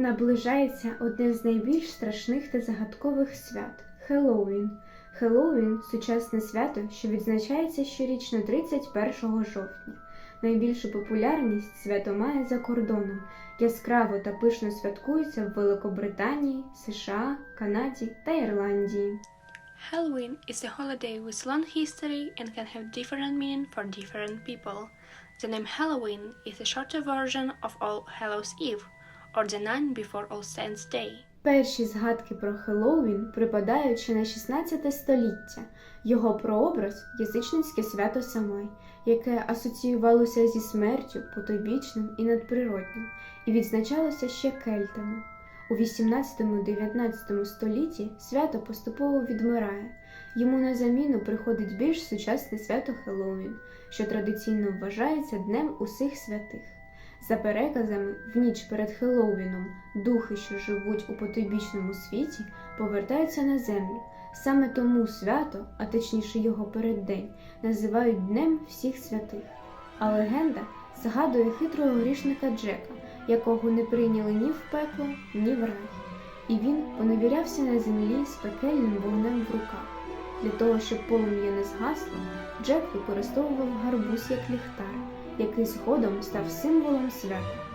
Наближається одне з найбільш страшних та загадкових свят Хеллоуін. Хеллоуін – сучасне свято, що відзначається щорічно 31 жовтня. Найбільшу популярність свято має за кордоном. Яскраво та пишно святкується в Великобританії, США, Канаді та Ірландії. Halloween is a holiday with long history and can have different meaning for different people. The name Halloween is a shorter version of All Hallows Eve, or the night before All Saints' Day. Перші згадки про Хеллоуін припадають ще на 16 століття. Його прообраз язичницьке свято Самай, яке асоціювалося зі смертю, потойбічним і надприроднім, і відзначалося ще кельтами. У 18-19 столітті свято поступово відмирає. Йому на заміну приходить більш сучасне свято Хеллоуін, що традиційно вважається Днем усіх святих. За переказами, в ніч перед Хеллоуіном духи, що живуть у потойбічному світі, повертаються на землю. Саме тому свято, а точніше його переддень, називають Днем всіх святих. А легенда згадує хитрого грішника Джека, якого не прийняли ні в пекло, ні в рай. І він поневірявся на землі з пекельним вогнем в руках. Для того, щоб полум'я не згасло, Джек використовував гарбуз як ліхтар який згодом став символом свята.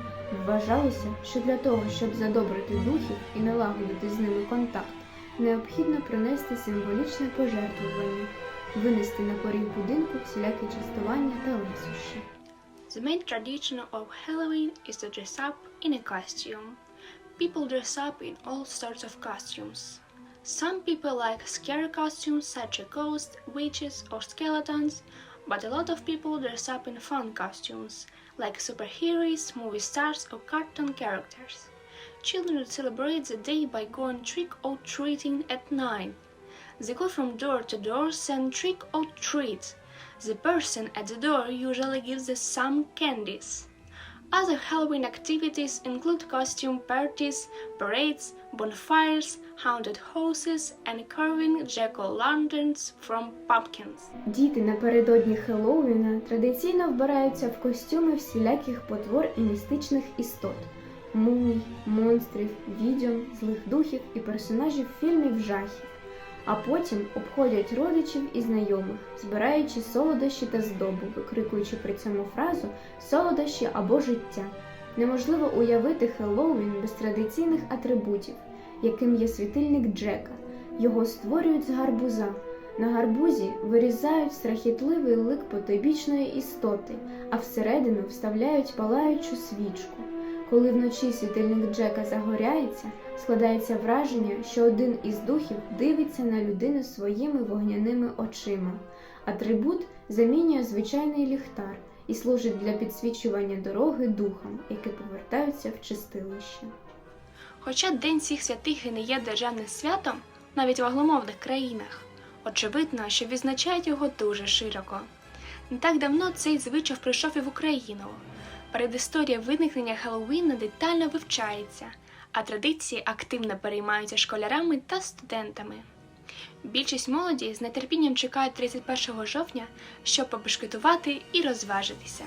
Вважалося, що для того, щоб задобрити духів і налагодити з ними контакт, необхідно принести символічне пожертвування, винести на поріг будинку всілякі частування та ласощі. The main tradition of Halloween is to dress up in a costume. People dress up in all sorts of costumes. Some people like scary costumes such as ghosts, witches, or skeletons, but a lot of people dress up in fun costumes like superheroes, movie stars, or cartoon characters. Children celebrate the day by going trick or treating at night. They go from door to door saying trick or treat. The person at the door usually gives them some candies. Other Halloween activities include costume parties, parades, bonfires, haunted houses, and carving jack-o'-lanterns from pumpkins. Діти напередодні Хеллоуіна традиційно вбираються в костюми всіляких потвор і містичних істот мумій, монстрів, відьом, злих духів і персонажів фільмів жахів. А потім обходять родичів і знайомих, збираючи солодощі та здобу, викрикуючи при цьому фразу солодощі або життя. Неможливо уявити Хеллоуін без традиційних атрибутів, яким є світильник Джека. Його створюють з гарбуза. На гарбузі вирізають страхітливий лик потойбічної істоти, а всередину вставляють палаючу свічку. Коли вночі світильник Джека загоряється, складається враження, що один із духів дивиться на людину своїми вогняними очима. Атрибут замінює звичайний ліхтар і служить для підсвічування дороги духам, які повертаються в чистилище. Хоча День всіх святих і не є державним святом, навіть в англомовних країнах, очевидно, що відзначають його дуже широко. Не так давно цей звичай прийшов і в Україну. Передісторія виникнення Хеллоуіну детально вивчається, а традиції активно переймаються школярами та студентами. Більшість молоді з нетерпінням чекають 31 жовтня, щоб побешкетувати і розважитися.